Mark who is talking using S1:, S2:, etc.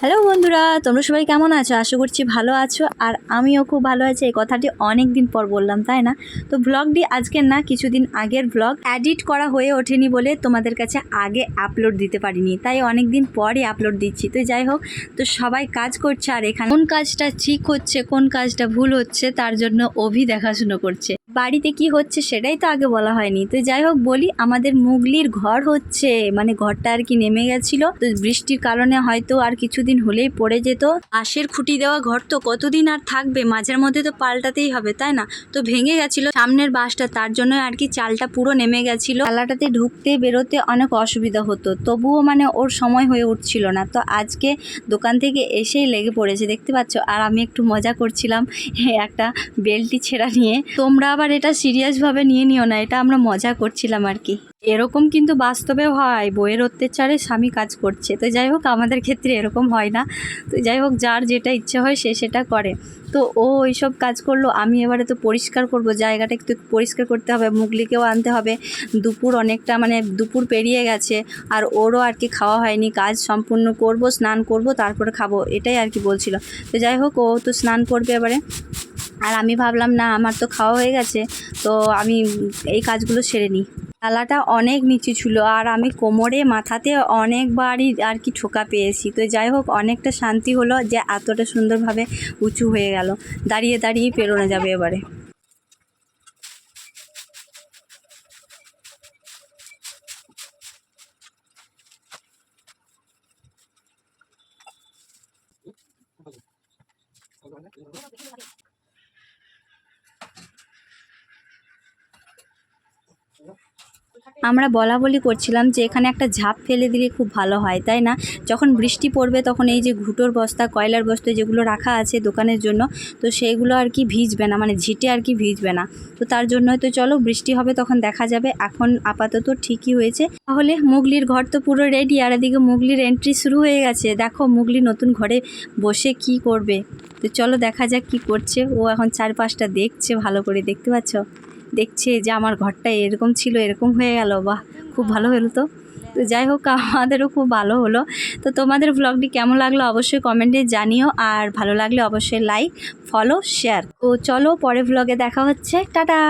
S1: Hello বন্ধুরা, তোমরা সবাই কেমন আছো? আশা করছি ভালো আছো আর আমিও খুব ভালো আছি। এই কথাটি অনেক দিন পর বললাম, তাই না? তো ব্লগটি আজকের না, কিছুদিন আগের ব্লগ এডিট করা হয়ে ওঠেনি বলে তোমাদের কাছে আগে আপলোড দিতে পারিনি। তাই অনেক দিন পরই আপলোড দিচ্ছি। তো যাই হোক, তো সবাই কাজ করছে আর এখানে কোন কাজটা ঠিক হচ্ছে, কোন কাজটা ভুল হচ্ছে, তার জন্য অভি দেখাশুনো করছে। বাড়িতে কি হচ্ছে সেটাই তো আগে বলা হয়নি। তো যাই হোক বলি, আমাদের মুগলির ঘর হচ্ছে মানে ঘরটা আর কি নেমে গেছিল। তো বৃষ্টির কারণে হয়তো আর কিছুদিন হলেই পড়ে যেত। আশের খুঁটি দেওয়া ঘর তো কতদিন আর থাকবে? মাঝের মধ্যে তো পাল্টাতেই হবে, তাই না? তো ভেঙে গেছিল সামনের বাসটা, তার জন্য আর কি চালটা পুরো নেমে গেছিল। চালাটাতে ঢুকতে বেরোতে অনেক অসুবিধা হতো, তবুও মানে ওর সময় হয়ে উঠছিল না। তো আজকে দোকান থেকে এসেই লেগে পড়েছে, দেখতে পাচ্ছ? আর আমি একটু মজা করছিলাম, একটা বেল্টটি ছেঁড়া নিয়ে। তোমরা আবার এটা সিরিয়াসভাবে নিয়ে নিও না, এটা আমরা মজা করছিলাম আর কি। এরকম কিন্তু বাস্তবেও হয়, বইয়ের অত্যাচারে স্বামী কাজ করছে। তো যাই হোক, আমাদের ক্ষেত্রে এরকম হয় না। তো যাই হোক, যার যেটা ইচ্ছে হয় সে সেটা করে। তো ও ওইসব কাজ করল, আমি এবারে তো পরিষ্কার করব, জায়গাটা একটু পরিষ্কার করতে হবে মুগলিকেও আনতে হবে। দুপুর অনেকটা মানে দুপুর পেরিয়ে গেছে, আর ওরও আর কি খাওয়া হয়নি, কাজ সম্পূর্ণ করব, স্নান করব, তারপরে খাব, এটাই আর কি বলছিল। তো যাই হোক, ও তো স্নান করবে এবারে। আর আমি ভাবলাম, না, আমার তো খাওয়া হয়ে গেছে, তো আমি এই কাজগুলো সেরে নিই। থালাটা অনেক নিচু ছিল আর আমি কোমরে, মাথাতে অনেকবারই আর কি ঠোকা পেয়েছি। তো যাই হোক, অনেকটা শান্তি হলো যে এতটা সুন্দরভাবে উঁচু হয়ে গেল। দাঁড়িয়ে দাঁড়িয়ে পেরোনো যাবে এবারে। আমরা বলা বলি করছিলাম যে এখানে একটা ঝাঁপ ফেলে দিলে খুব ভালো হয়, তাই না? যখন বৃষ্টি পড়বে তখন এই যে ঘুটোর বস্তা, কয়লার বস্তা যেগুলো রাখা আছে দোকানের জন্য, তো সেইগুলো আর কি ভিজবে না মানে ঝিটে আর কি ভিজবে না। তো তার জন্য তো চলো বৃষ্টি হবে তখন দেখা যাবে, এখন আপাতত ঠিকই হয়েছে। তাহলে মুগলির ঘর তো পুরো রেডি আর এদিকে মুগলির এন্ট্রি শুরু হয়ে গেছে। দেখো মুগলি নতুন ঘরে বসে কি করবে। তো চলো দেখা যাক কি করছে, ও এখন চারপাশটা দেখছে ভালো করে, দেখতে পাচ্ছ? দেখছে যে আমার ঘরটা এরকম ছিল, এরকম হয়ে গেল, বাহ, খুব ভালো হলো তো। তো যাই হোক, আমাদেরও খুব ভালো হলো। তো তোমাদের ব্লগটি কেমন লাগল অবশ্যই কমেন্টে জানিও, আর ভালো লাগলে অবশ্যই লাইক ফলো শেয়ার তো চলো পরে ব্লগে দেখা হচ্ছে। টাটা!